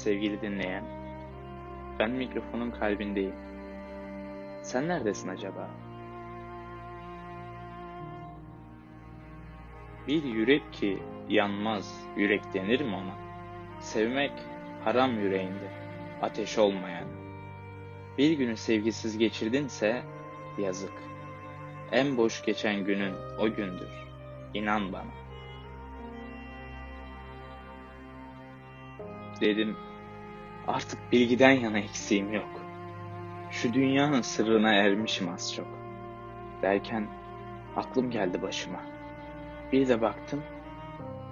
sevgili dinleyen. Ben mikrofonun kalbindeyim. Sen neredesin acaba? Bir yürek ki yanmaz, yürek denir mi ona? Sevmek haram yüreğinde, ateş olmayan. Bir günü sevgisiz geçirdinse yazık. En boş geçen günün o gündür. İnan bana. Dedim, artık bilgiden yana eksiğim yok. Şu dünyanın sırrına ermişim az çok. Derken aklım geldi başıma. Bir de baktım,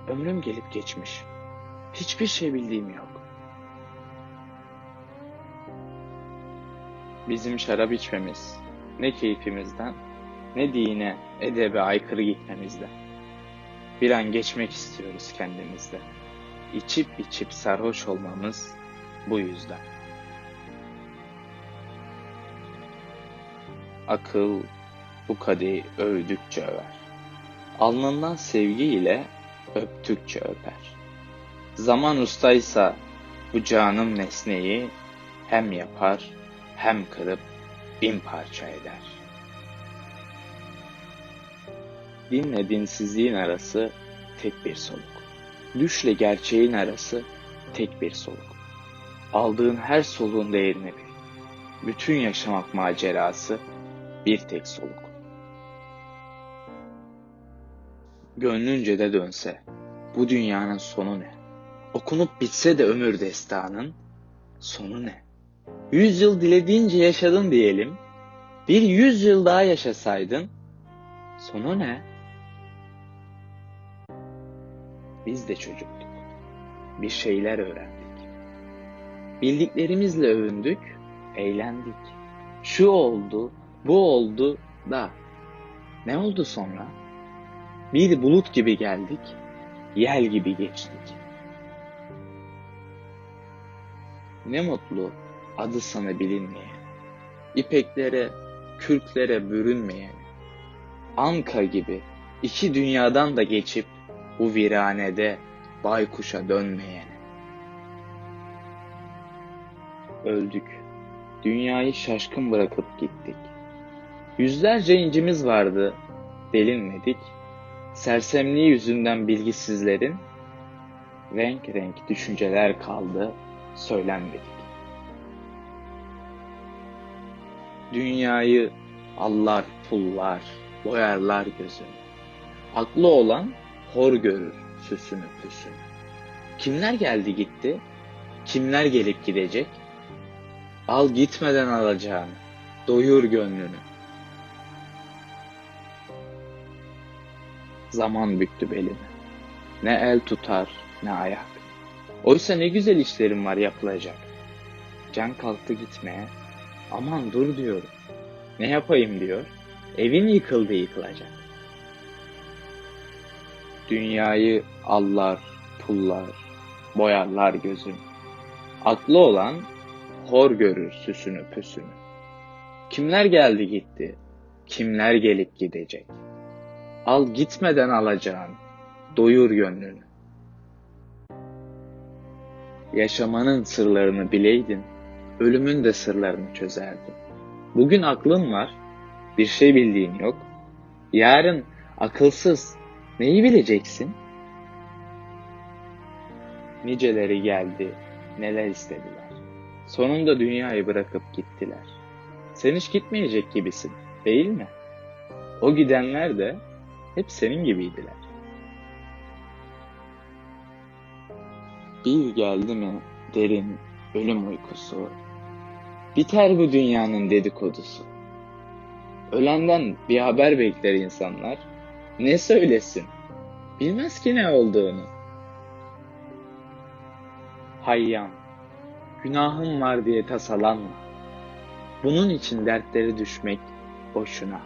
ömrüm gelip geçmiş. Hiçbir şey bildiğim yok. Bizim şarap içmemiz, ne keyfimizden, ne dine, edebe aykırı gitmemizden. Bir an geçmek istiyoruz kendimizde. İçip içip sarhoş olmamız bu yüzden. Akıl bu kadehi övdükçe över. Alnından sevgiyle öptükçe öper. Zaman ustaysa bu canım nesneyi hem yapar hem kırıp bin parça eder. Dinle dinsizliğin arası tek bir soluk. Düşle gerçeğin arası tek bir soluk. Aldığın her soluğun değerini bil. Bütün yaşamak macerası bir tek soluk. Gönlünce de dönse bu dünyanın sonu ne? Okunup bitse de ömür destanın sonu ne? Yüz yıl dilediğince yaşadın diyelim. Bir yüz yıl daha yaşasaydın sonu ne? Biz de çocuktuk. Bir şeyler öğrendik. Bildiklerimizle övündük, eğlendik. Şu oldu, bu oldu da. Ne oldu sonra? Bir bulut gibi geldik, yel gibi geçtik. Ne mutlu adı sana bilinmeyen, ipeklere, kürklere bürünmeyen, anka gibi iki dünyadan da geçip bu viranede baykuşa dönmeyen. Öldük. Dünyayı şaşkın bırakıp gittik. Yüzlerce incimiz vardı, delinmedik. Sersemliği yüzünden bilgisizlerin renk renk düşünceler kaldı, söylenmedik. Dünyayı allar pullar, boyarlar gözünü. Aklı olan hor görür süsünü püsünü. Kimler geldi gitti, kimler gelip gidecek? Al gitmeden alacağını, doyur gönlünü. Zaman büktü belimi. Ne el tutar ne ayak. Oysa ne güzel işlerim var yapılacak. Can kalktı gitmeye. Aman dur diyorum. Ne yapayım diyor. Evin yıkıldı yıkılacak. Dünyayı allar, pullar, boyarlar gözün. Aklı olan hor görür süsünü püsünü. Kimler geldi gitti, kimler gelip gidecek. Al gitmeden alacağın, doyur gönlünü. Yaşamanın sırlarını bileydin, ölümün de sırlarını çözerdin. Bugün aklın var, bir şey bildiğin yok. Yarın akılsız, neyi bileceksin? Niceleri geldi, neler istediler. Sonunda dünyayı bırakıp gittiler. Sen hiç gitmeyecek gibisin, değil mi? O gidenler de hep senin gibiydiler. Bir geldi mi derin ölüm uykusu, biter bu dünyanın dedikodusu. Ölenden bir haber bekler insanlar, ne söylesin, bilmez ki ne olduğunu. Hayyan, günahım var diye tasalanma. Bunun için dertleri düşmek boşuna.